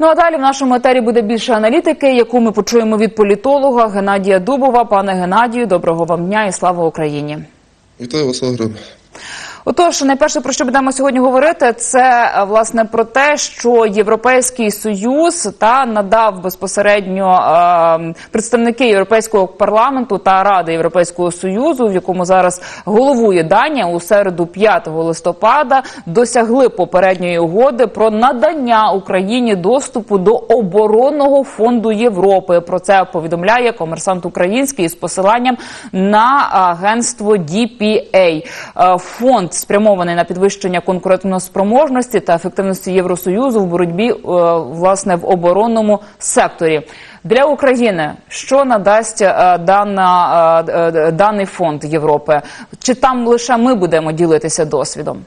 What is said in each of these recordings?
Ну а далі в нашому етері буде більше аналітики, яку ми почуємо від політолога Геннадія Дубова. Пане Геннадію, доброго вам дня і слава Україні. Вітаю вас, Агра. Отож, найперше про що будемо сьогодні говорити, це е, власне про те, що Європейський союз та надав безпосередньо е, представники Європейського парламенту та Ради Європейського союзу, в якому зараз головує Данія у середу 5 листопада, досягли попередньої угоди про надання Україні доступу до оборонного фонду Європи. Про це повідомляє комерсант український з посиланням на агентство DPA. Е, Фонд спрямований на підвищення конкурентоспроможності та ефективності Євросоюзу в боротьбі е, власне в оборонному секторі. Для України що надасть е, дана, е, даний фонд Європи? Чи там лише ми будемо ділитися досвідом?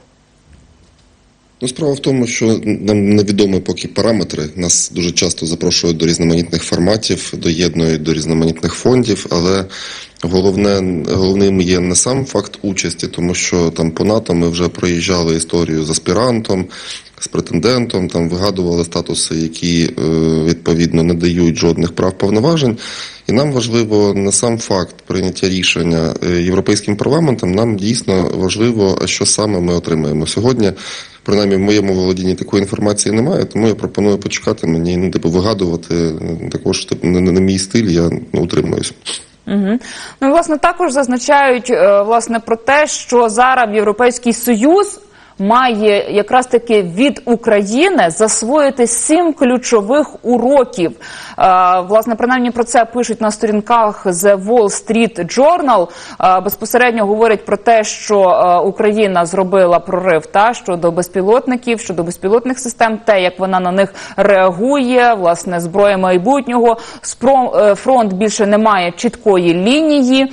Ну, справа в тому, що нам невідомі поки параметри. Нас дуже часто запрошують до різноманітних форматів, доєднують до різноманітних фондів, але головне, головним є не сам факт участі, тому що там по НАТО ми вже проїжджали історію з аспірантом, з претендентом, там вигадували статуси, які е, відповідно не дають жодних прав повноважень. І нам важливо не сам факт прийняття рішення е, європейським парламентом. Нам дійсно важливо, що саме ми отримаємо сьогодні. Принаймні в моєму володінні такої інформації немає, тому я пропоную почекати мені ну, типу, вигадувати е, також типу, не, не мій стиль, я ну, утримуюсь. Угу. Ну власне також зазначають е, власне про те, що зараз Європейський Союз має якраз таки від України засвоїти сім ключових уроків. Е, власне, принаймні про це пишуть на сторінках The Wall Street Journal. Е, безпосередньо говорять про те, що е, Україна зробила прорив та щодо безпілотників, щодо безпілотних систем, те, як вона на них реагує, власне, зброя майбутнього. Фронт більше не має чіткої лінії,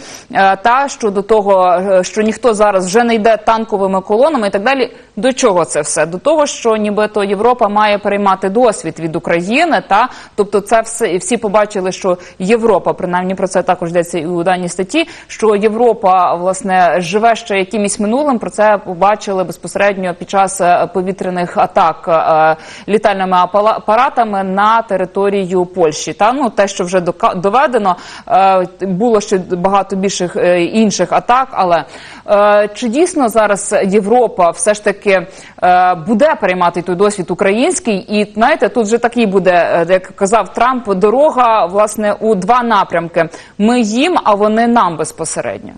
та щодо того, що ніхто зараз вже не йде танковими колонами і так далі. До чого це все? До того, що нібито Європа має переймати досвід від України, та тобто, це все всі побачили, що Європа, принаймні про це також йдеться і у даній статті. Що Європа власне живе ще якимось минулим. Про це побачили безпосередньо під час е, повітряних атак е, літальними апаратами на територію Польщі. Та ну те, що вже доведено, е, було ще багато більших е, інших атак. Але е, чи дійсно зараз Європа все ж таки е, буде переймати той досвід український? І знаєте, тут вже такий буде, е, як казав Трамп, дорога власне у два напрямки: ми їм, а вони нам безпосередньо.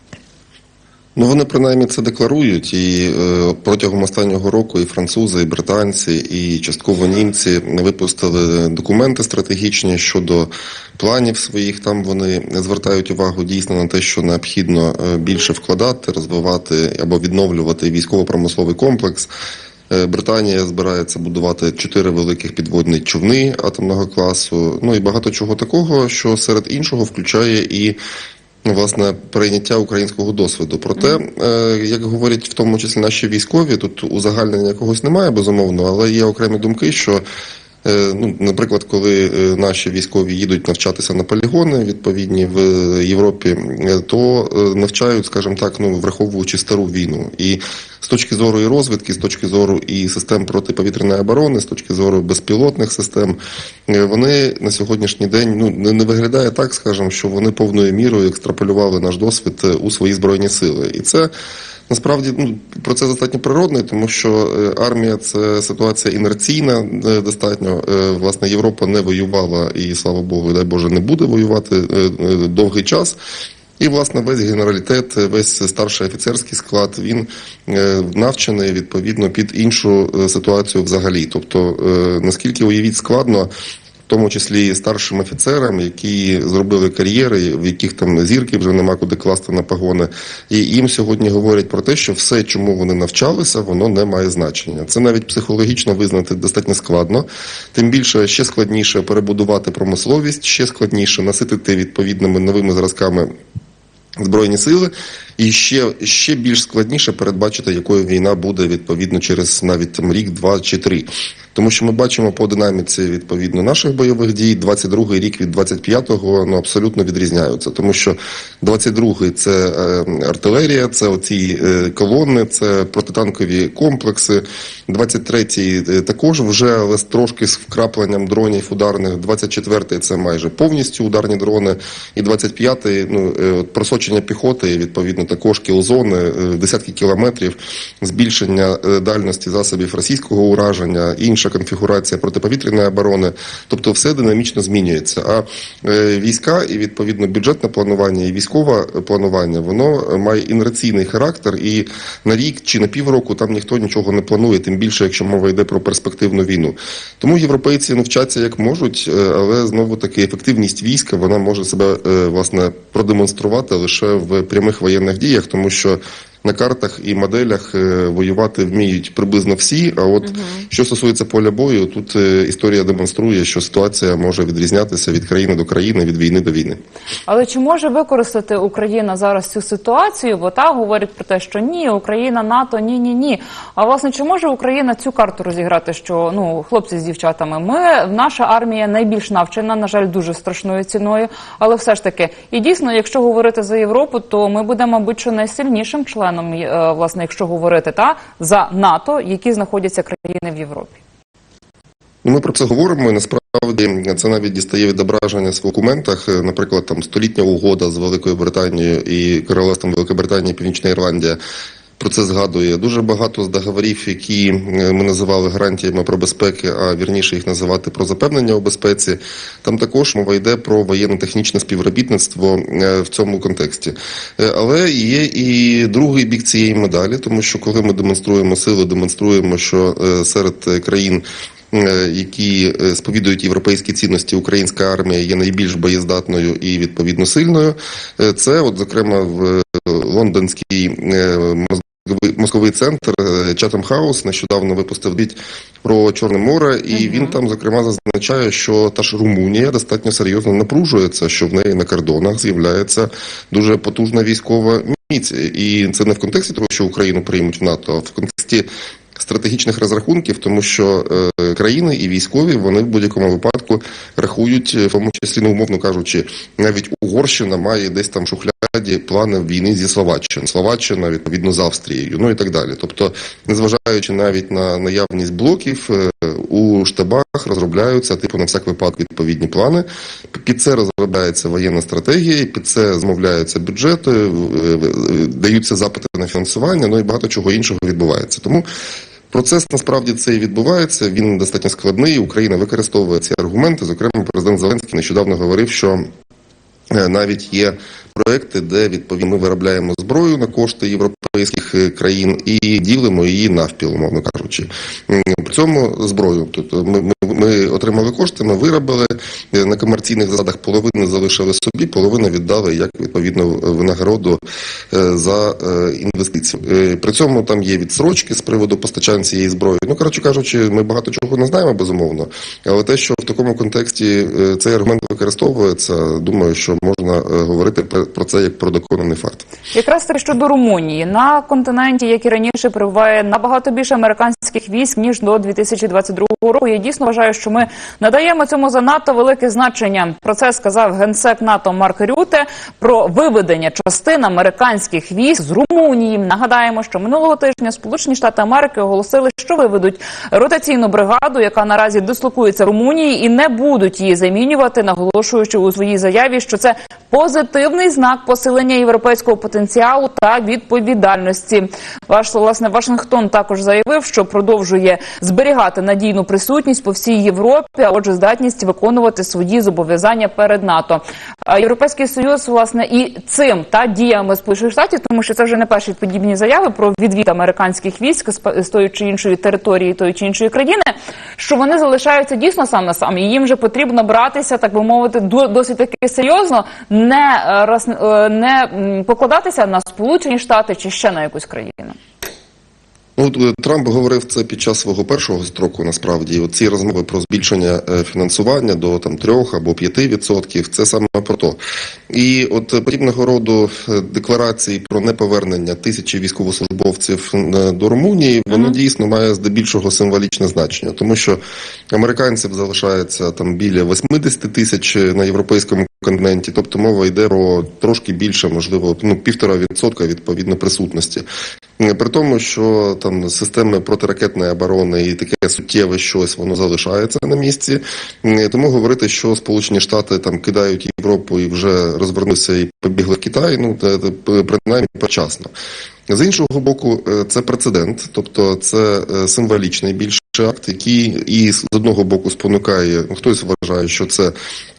Ну вони принаймні це декларують, і е, протягом останнього року і французи, і британці, і частково німці випустили документи стратегічні щодо планів своїх. Там вони звертають увагу дійсно на те, що необхідно е, більше вкладати, розвивати або відновлювати військово-промисловий комплекс. Е, Британія збирається будувати чотири великих підводні човни атомного класу. Ну і багато чого такого, що серед іншого включає і власне прийняття українського досвіду. Проте, е, як говорять в тому числі наші військові, тут узагальнення якогось немає безумовно, але є окремі думки, що. Е, Ну, наприклад, коли е, наші військові їдуть навчатися на полігони відповідні в Європі, е, то е, навчають, скажімо так, ну враховуючи стару війну. І з точки зору і розвідки, з точки зору і систем протиповітряної оборони, з точки зору безпілотних систем, вони на сьогоднішній день ну не, виглядає так, скажімо, що вони повною мірою екстраполювали наш досвід у свої збройні сили, і це. Насправді ну процес достатньо природний, тому що е, армія це ситуація інерційна. е, Достатньо Е, власне Європа не воювала і слава Богу, дай Боже, не буде воювати довгий час. І, власне, весь генералітет, весь старший офіцерський склад він навчений відповідно під іншу ситуацію взагалі. Тобто, наскільки уявіть складно, тому числі і старшим офіцерам, які зробили кар'єри, в яких там зірки вже нема куди класти на погони, і їм сьогодні говорять про те, що все, чому вони навчалися, воно не має значення. Це навіть психологічно визнати достатньо складно. Тим більше ще складніше перебудувати промисловість, ще складніше наситити відповідними новими зразками Збройні сили, і ще, ще більш складніше передбачити, якою війна буде відповідно через навіть рік, два чи три. Тому що ми бачимо по динаміці відповідно наших бойових дій. 22-й рік від 25-го ну абсолютно відрізняються, тому що 22-й – це е, артилерія, це оці е, колони, це протитанкові комплекси. 23-й е, також вже, але трошки з вкрапленням дронів ударних. 24-й – це майже повністю ударні дрони. І 25-й, ну просочення піхоти, відповідно, також кілзони, десятки кілометрів, збільшення дальності засобів російського ураження, інша конфігурація протиповітряної оборони. Тобто все динамічно змінюється. А е, війська і відповідно бюджетне планування і військове планування воно має інерційний характер, і на рік чи на півроку там ніхто нічого не планує, тим більше, якщо мова йде про перспективну війну. Тому європейці ну, вчаться як можуть, е, але знову таки ефективність війська вона може себе е, власне продемонструвати лише в прямих воєнних діях, тому що. На картах і моделях е, воювати вміють приблизно всі. А от що стосується поля бою, тут е, історія демонструє, що ситуація може відрізнятися від країни до країни, від війни до війни. Але чи може використати Україна зараз цю ситуацію? Бо та говорить про те, що ні, Україна, НАТО, ні, ні, ні. А власне, чи може Україна цю карту розіграти? Що ну хлопці з дівчатами, ми наша армія найбільш навчена, на жаль, дуже страшною ціною. Але все ж таки, і дійсно, якщо говорити за Європу, то ми будемо, мабуть, що найсильнішим членом, е, власне, якщо говорити та за НАТО, які знаходяться країни в Європі. Ну, ми про це говоримо. і Насправді це навіть дістає відображення в документах. Е, Наприклад, там столітня угода з Великою Британією і Королевством Великобританії Північна Ірландія. Про це згадує дуже багато з договорів, які е, ми називали гарантіями про безпеки, а вірніше їх називати про запевнення у безпеці. Там також мова йде про воєнно-технічне співробітництво е, в цьому контексті. Е, Але є і другий бік цієї медалі, тому що коли ми демонструємо сили, демонструємо, що серед країн які сповідують європейські цінності, українська армія є найбільш боєздатною і відповідно сильною. Це, от зокрема, в мозговий- мозковий центр Чатам House нещодавно випустив звіт про Чорне море, і він там зокрема зазначає, що та ж Румунія достатньо серйозно напружується, що в неї на кордонах з'являється дуже потужна військова міць. І це не в контексті того, що Україну приймуть в НАТО, а в контексті стратегічних розрахунків, тому що е, країни і військові вони в будь-якому випадку рахують, е, в тому числі, ну, умовно кажучи, навіть Угорщина має десь там шухляді плани війни зі Словаччиною, Словаччина відповідно з Австрією, ну і так далі. Тобто, незважаючи навіть на наявність блоків, е, у штабах розробляються типу на всяк випадок відповідні плани. Під це розробляється воєнна стратегія, під це замовляються бюджети, даються запити на фінансування, ну і багато чого іншого відбувається. Тому Процес насправді це і відбувається. Він достатньо складний. Україна використовує ці аргументи. Зокрема, президент Зеленський нещодавно говорив, що е, навіть є проекти, де відповідно ми виробляємо зброю на кошти європейських е, країн і ділимо її навпіл, умовно кажучи. При цьому зброю. Тобто ми, ми, ми отримали кошти, ми виробили е, на комерційних засадах половину залишили собі, половину віддали як відповідно винагороду е, за інвестиції. При цьому там є відсрочки з приводу постачання цієї зброї. Ну коротше кажучи, ми багато чого не знаємо безумовно. Але те, що в такому контексті цей аргумент використовується, думаю, що можна говорити про- про це як про доконаний факт. Якраз таки щодо Румунії на континенті, як і раніше, перебуває набагато більше американських військ ніж до 2022 року. Я дійсно вважаю, що ми надаємо цьому занадто велике значення. Про це сказав генсек НАТО Марк Рюте про виведення частин американських військ з Румунії. Нагадаємо, що минулого тижня Сполучені Штати Америки оголосили, що виведуть ротаційну бригаду, яка наразі дислокується в Румунії, і не будуть її замінювати, наголошуючи у своїй заяві, що це позитивний знак посилення європейського потенціалу та відповідальності. Ваш власне Вашингтон також заявив, що продовжує зберігати надійну присутність по всій Європі, а отже, здатність виконувати свої зобов'язання перед НАТО. Європейський союз власне і цим та діями Сполучених Штатів, тому що це вже не перші подібні заяви про відвід американських військ з тої чи іншої території тої чи іншої країни, що вони залишаються дійсно сам на сам, і їм вже потрібно братися, так би мовити, до- досить таки серйозно, не е, роз, е, не покладатися на Сполучені Штати чи ще на якусь країну. Ну, е, Трамп говорив це під час свого першого строку. Насправді, ці розмови про збільшення е, фінансування до там трьох або п'яти відсотків. Це саме про то. І от подібного роду е, декларації про неповернення тисячі військовослужбовців до Румунії, воно дійсно має здебільшого символічне значення, тому що американців залишається там біля 80 тисяч на європейському континенті, тобто мова йде про трошки більше, можливо, ну півтора відсотка відповідно присутності. При тому, що там системи протиракетної оборони і таке суттєве щось воно залишається на місці. Тому говорити, що Сполучені Штати там кидають Європу і вже розвернулися і побігли в Китай, ну те, принаймні почасно. З іншого боку, е, це прецедент, тобто це е, символічний більше акт, який і з одного боку спонукає, ну, хтось вважає, що це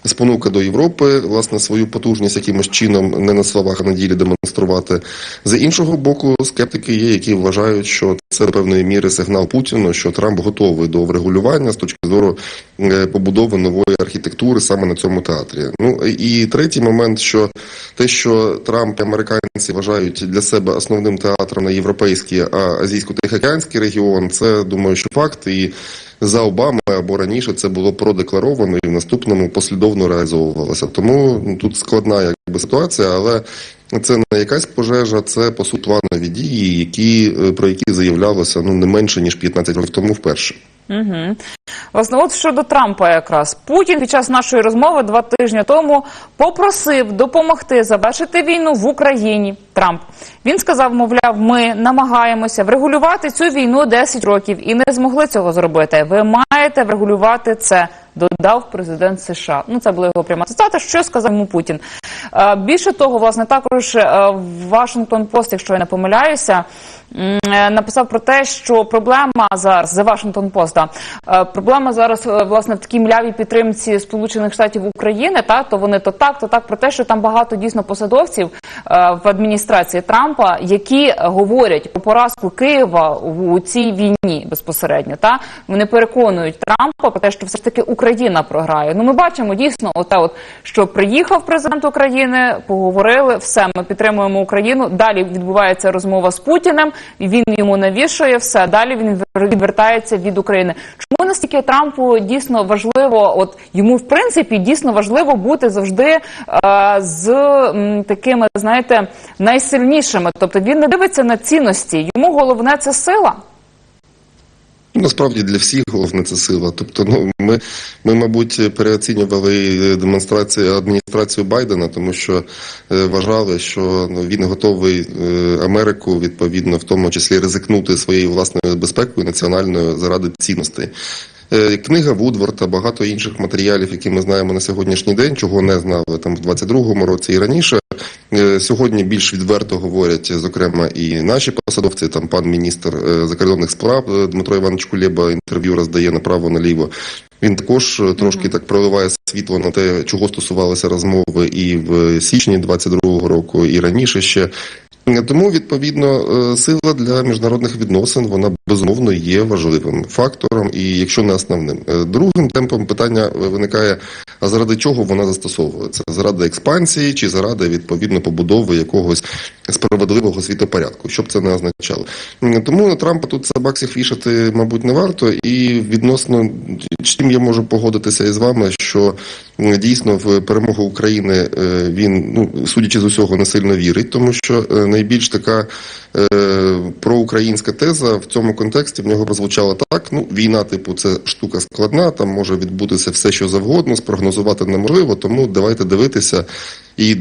спонука до Європи, власне, свою потужність якимось чином не на словах, а на ділі демонструвати. З іншого боку, скептики є, які вважають, що це до певної міри сигнал Путіну, що Трамп готовий до врегулювання з точки зору е, побудови нової архітектури саме на цьому театрі. Ну і третій момент, що те, що Трамп і американці вважають для себе основним театром на європейський, а азійсько-тихоокеанський регіон, це думаю, що факт. І за Обами або раніше це було продекларовано і в наступному послідовно реалізовувалося. Тому ну, тут складна якби ситуація, але це не якась пожежа, це по суті планові дії, які е, про які заявлялося ну не менше ніж 15 років тому вперше. Угу. Власне, от щодо Трампа, якраз Путін під час нашої розмови два тижні тому попросив допомогти завершити війну в Україні. Трамп він сказав, мовляв, ми намагаємося врегулювати цю війну 10 років і не змогли цього зробити. Ви маєте врегулювати це. Додав президент США. Ну це була його пряма цитата. Що сказав йому Путін? Е, Більше того, власне, також е, Вашингтон Пост, якщо я не помиляюся, е, написав про те, що проблема зараз за Вашингтон Пост, е, проблема зараз власне в такій млявій підтримці Сполучених Штатів України. Та то вони то так, то так про те, що там багато дійсно посадовців в адміністрації Трампа, які говорять про поразку Києва у цій війні безпосередньо. Та вони переконують Трампа про те, що все ж таки Україна програє. Ну ми бачимо дійсно, оте, от що приїхав президент України, поговорили, все, ми підтримуємо Україну. Далі відбувається розмова з Путіним, і він йому навішує все. Далі він відвертається від України. Чому настільки Трампу дійсно важливо? От йому в принципі дійсно важливо бути завжди е, з м, такими, знаєте, найсильнішими. Тобто він не дивиться на цінності. Йому головне це сила. Насправді для всіх головне це сила. Тобто, ну ми, ми мабуть, переоцінювали демонстрацію адміністрацію Байдена, тому що е, вважали, що ну, він готовий е, Америку відповідно, в тому числі ризикнути своєю власною безпекою національною заради цінностей. Е, Книга Вудворта, багато інших матеріалів, які ми знаємо на сьогоднішній день, чого не знали там в 22-му році і раніше. Е, Сьогодні більш відверто говорять, зокрема, і наші посадовці, там пан міністр е, закордонних справ Дмитро Іванович Кулєба інтерв'ю роздає направо наліво. Він також трошки так проливає світло на те, чого стосувалися розмови і в січні 22-го року, і раніше ще. Е, Тому відповідно е, сила для міжнародних відносин вона безумовно є важливим фактором, і якщо не основним. Е, Другим темпом питання виникає: а заради чого вона застосовується? Заради експансії чи заради відповідно побудови якогось справедливого світопорядку? Що б це не означало? Тому на Трампа тут собаксіх вішати, мабуть, не варто. І відносно чим я можу погодитися із вами, що дійсно в перемогу України е, він, ну судячи з усього, не сильно вірить, тому що е, найбільш така е, проукраїнська теза в цьому контексті в нього прозвучала так: ну війна, типу, це штука складна, там може відбутися все, що завгодно, спрогнозувати неможливо, тому давайте дивитися. І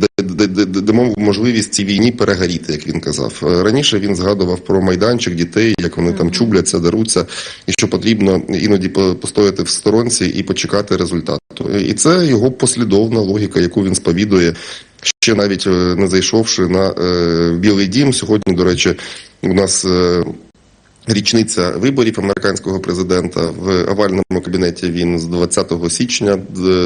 дамо можливість цій війні перегоріти, як він казав. Е, Раніше він згадував про майданчик дітей, як вони там чубляться, даруться, і що потрібно іноді постояти в сторонці і почекати результату. І це його послідовна логіка, яку він сповідує, ще навіть е, не зайшовши на е, Білий Дім. Сьогодні, до речі, у нас. е, Річниця виборів американського президента в овальному кабінеті він з 20 січня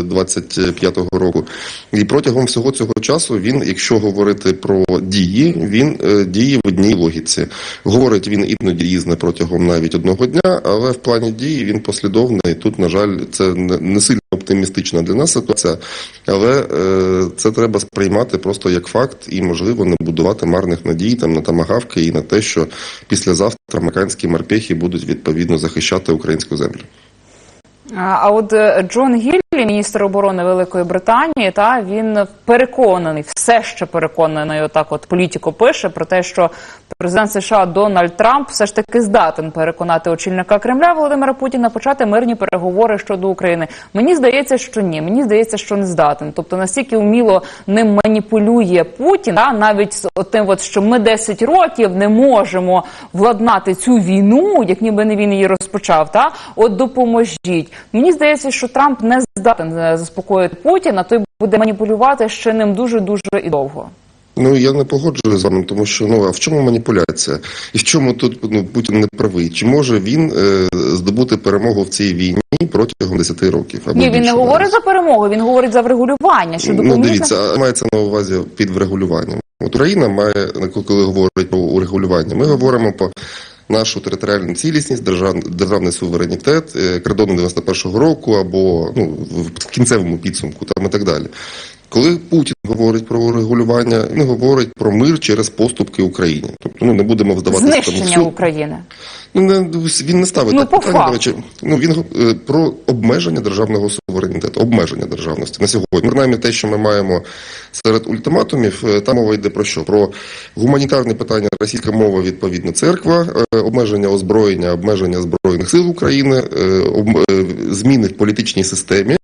25 року. І протягом всього цього часу він, якщо говорити про дії, він діє в одній логіці. Говорить він іноді різне протягом навіть одного дня, але в плані дії він послідовний. Тут, на жаль, це не сильно оптимістична для нас ситуація, але е, це треба сприймати просто як факт і, можливо, не будувати марних надій там на тамагавки і на те, що післязавтра американські морпехи будуть відповідно захищати українську землю. А от е, Джон Гіллі, міністр оборони Великої Британії, та він переконаний, все ще переконаний, отак от політико пише про те, що президент США Дональд Трамп все ж таки здатен переконати очільника Кремля Володимира Путіна почати мирні переговори щодо України. Мені здається, що ні. Мені здається, що не здатен. Тобто настільки вміло ним маніпулює Путін, та навіть з тим, от що ми 10 років не можемо владнати цю війну, як ніби не він її розпочав. Та от допоможіть. Мені здається, що Трамп не здатен е, заспокоїти Путіна. Той буде маніпулювати ще ним дуже дуже і довго. Ну я не погоджуюсь з вами, тому що ну а в чому маніпуляція? І в чому тут ну Путін не правий? Чи може він е, здобути перемогу в цій війні протягом 10 років? Або Ні, він не говорить навіть? за перемогу, він говорить за врегулювання. Що Ну дивіться, а мається на увазі під врегулюванням. От Україна має коли говорить про урегулювання, ми говоримо про нашу територіальну цілісність, держав, державний суверенітет, е, кордони 91-го року або ну в кінцевому підсумку, там і так далі. Коли Путін говорить про урегулювання, він говорить про мир через поступки Україні. Тобто, ну не будемо вдаватися там в знищення. України. Ну, не, він не ставить Ну, так питання, до речі. Ну, він е, про обмеження державного суверенітету, обмеження державності на сьогодні. Принаймні те, що ми маємо серед ультиматумів, е, там мова йде про що? Про гуманітарне питання російська мова, відповідно, церква, е, обмеження озброєння, обмеження Збройних сил України, е, об- е, зміни в політичній системі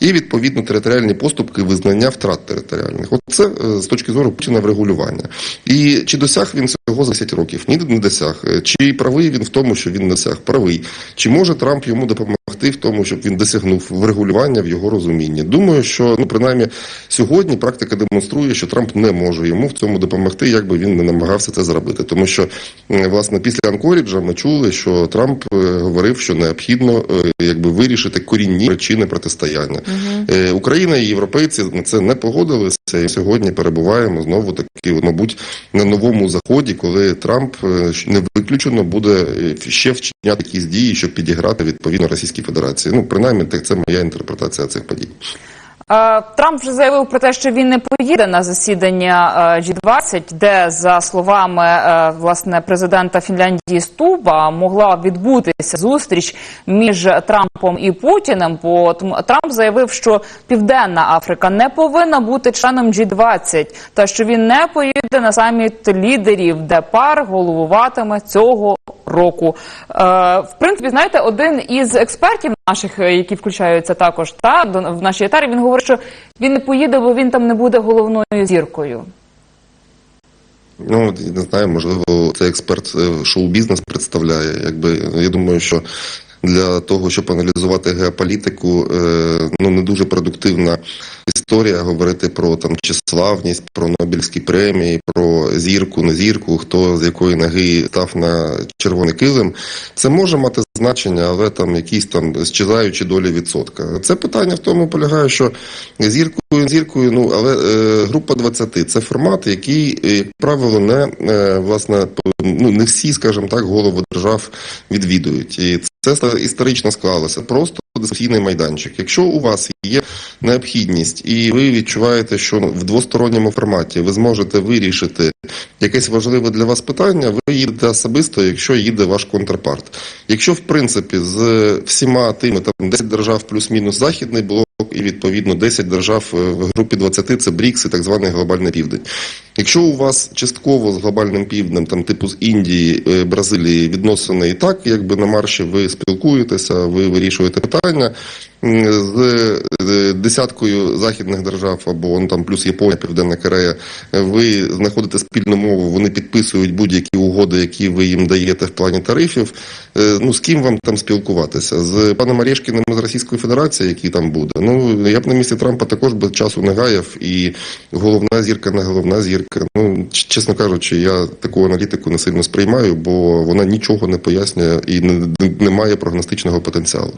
і, відповідно, територіальні поступки визнання втрат територіальних. От це е, з точки зору Путіна врегулювання. І чи досяг він цього за 10 років? Ні, не досяг. Е, Чи правий він в тому, що він не досяг? Правий. Чи може Трамп йому допомогти в тому, щоб він досягнув врегулювання в його розумінні? Думаю, що ну принаймні сьогодні практика демонструє, що Трамп не може йому в цьому допомогти, як би він не намагався це зробити. Тому що власне після Анкоріджа ми чули, що Трамп е, говорив, що необхідно е, якби вирішити корінні причини протистояння. Е, Україна і європейці на це не погодилися. І сьогодні перебуваємо знову таки, мабуть, на новому заході, коли Трамп не виключено буде ще вчиняти якісь дії, щоб підіграти відповідно Російській Федерації. Ну принаймні, так це моя інтерпретація цих подій. Е, Трамп вже заявив про те, що він не поїде на засідання е, G20, де, за словами е, власне президента Фінляндії Стуба, могла відбутися зустріч між Трампом і Путіним. Бо Трамп заявив, що Південна Африка не повинна бути членом G20, та що він не поїде на саміт лідерів, де пар головуватиме цього року. В принципі, знаєте, один із експертів наших, які включаються також та в нашій етарі, він говорить, що він не поїде, бо він там не буде головною зіркою. Ну не знаю, можливо, цей експерт е, шоу-бізнес представляє. Якби я думаю, що для того, щоб аналізувати геополітику, е, ну не дуже продуктивна історія говорити про там числавність, про Нобелівські премії, про зірку, не зірку, хто з якої ноги став на червоний килим. Це може мати значення, але там якісь там щезаючі долі відсотка. Це питання в тому полягає, що зіркою, зіркою, ну але е, група 20 – це формат, який, е, як правило, не е, власне ну не всі, скажімо так, голови держав відвідують. І це історично склалося. Просто дискусійний майданчик. Якщо у вас є необхідність, і ви відчуваєте, що в двосторонньому форматі ви зможете вирішити якесь важливе для вас питання, ви їдете особисто, якщо їде ваш контрпарт. Якщо в принципі з всіма тими там 10 держав плюс-мінус західний блок, і відповідно 10 держав е, в групі 20 – це БРІКС і так званий глобальний південь. Якщо у вас частково з глобальним півднем, там типу з Індії, е, Бразилії відносини і так, якби на марші ви спілкуєтеся, ви вирішуєте питання з десяткою західних держав або ну, там плюс Японія, Південна Корея, ви знаходите спільну мову, вони підписують будь-які угоди, які ви їм даєте в плані тарифів. Е, Ну з ким вам там спілкуватися? З паном Орешкіним з Російської Федерації, який там буде. Ну я б на місці Трампа також без часу не гаяв, і головна зірка не головна зірка. Ну чесно кажучи, я таку аналітику не сильно сприймаю, бо вона нічого не пояснює і не, не має прогностичного потенціалу.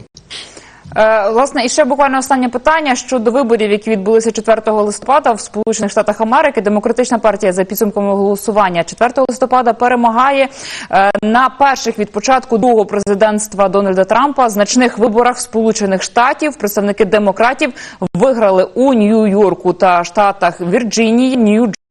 Е, власне, і ще буквально останнє питання щодо виборів, які відбулися 4 листопада в Сполучених Штатах Америки. Демократична партія за підсумками голосування 4 листопада перемагає е, на перших від початку другого президентства Дональда Трампа значних виборах Сполучених Штатів. Представники демократів виграли у Нью-Йорку та штатах Вірджинії, Нью-Джерсі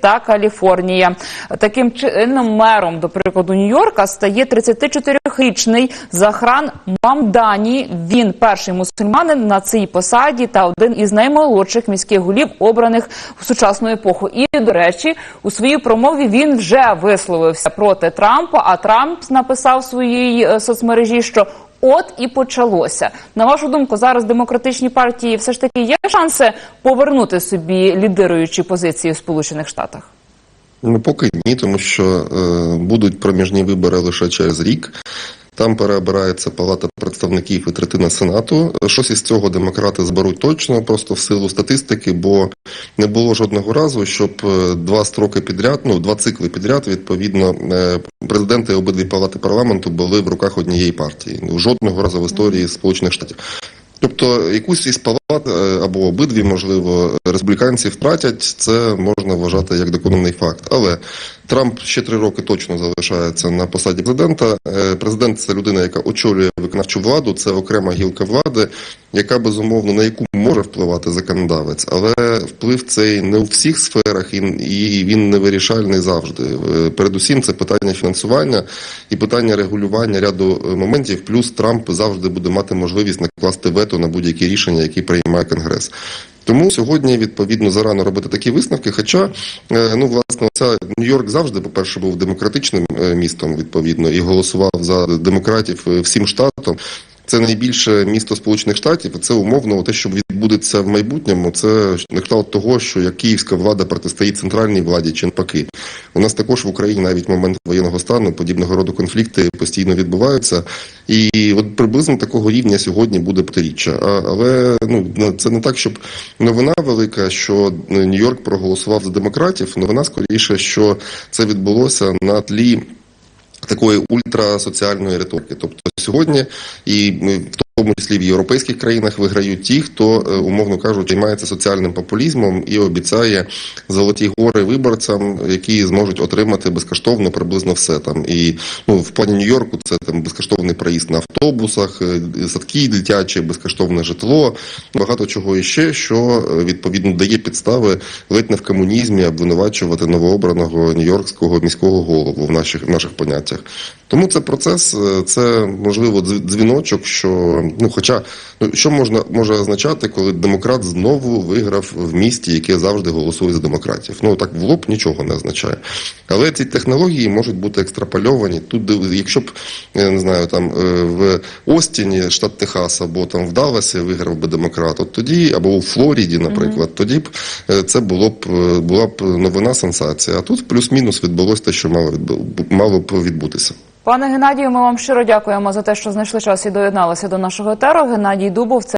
та Каліфорнія. Таким чином, мером, до прикладу, Нью-Йорка стає 34-річний Захран Мамдані. Він перший мусульманин на цій посаді та один із наймолодших міських голів, обраних в сучасну епоху. І до речі, у своїй промові він вже висловився проти Трампа. А Трамп написав в своїй е, соцмережі, що От і почалося. На вашу думку, зараз демократичні партії все ж таки є шанси повернути собі лідируючі позиції в Сполучених Штатах? Ну, поки ні, тому що е, будуть проміжні вибори лише через рік. Там переобирається палата представників і третина сенату. Щось із цього демократи зберуть точно, просто в силу статистики, бо не було жодного разу, щоб е, два строки підряд, ну два цикли підряд, відповідно, е, президенти обидві палати парламенту були в руках однієї партії. Жодного разу в історії Сполучених Штатів. Тобто якусь із палат е, або обидві, можливо, республіканці втратять, це можна вважати як доконаний факт. Але Трамп ще три роки точно залишається на посаді президента. Е, Президент це людина, яка очолює виконавчу владу, це окрема гілка влади, яка безумовно на яку може впливати законодавець, але вплив цей не у всіх сферах і, він не вирішальний завжди. Е, Передусім, це питання фінансування і питання регулювання ряду е, моментів. Плюс Трамп завжди буде мати можливість накласти вето на будь-які рішення, які приймає Конгрес. Тому сьогодні відповідно зарано робити такі висновки. Хоча е, ну власне ця Нью-Йорк завжди, по-перше, був демократичним містом відповідно і голосував за демократів всім штатом. Це найбільше місто Сполучених Штатів. Це умовно те, що відбудеться в майбутньому. Це на кшталт того, що як київська влада протистоїть центральній владі чи навпаки. У нас також в Україні навіть в момент воєнного стану подібного роду конфлікти постійно відбуваються. І от приблизно такого рівня сьогодні буде потиріччя. А, але ну це не так, щоб новина велика, що Нью-Йорк проголосував за демократів. Новина скоріше, що це відбулося на тлі. Такої ультрасоціальної риторики, тобто сьогодні, і ми в тому числі в європейських країнах виграють ті, хто е, умовно кажуть, займається соціальним популізмом і обіцяє золоті гори виборцям, які зможуть отримати безкоштовно приблизно все там. І ну в плані Нью-Йорку це там безкоштовний проїзд на автобусах, е, садки дитячі, безкоштовне житло, багато чого іще, що е, відповідно дає підстави ледь не в комунізмі обвинувачувати новообраного нью-йоркського міського голову в наших в наших поняттях. Тому це процес, це можливо дз- дзвіночок, що ну, хоча ну що можна може означати, коли демократ знову виграв в місті, яке завжди голосує за демократів. Ну так в лоб нічого не означає. Але ці технології можуть бути екстрапольовані. Тут, якщо б я не знаю, там е, в Остіні, штат Техас, або там в Далласі виграв би демократ, от тоді, або у Флориді, наприклад, тоді б е, це було б е, була б новина сенсація. А тут плюс-мінус відбулося те, що мало відбу- мало б відбутися. Пане Геннадію, ми вам щиро дякуємо за те, що знайшли час і доєдналися до нашого етеру. Геннадій Дубов, це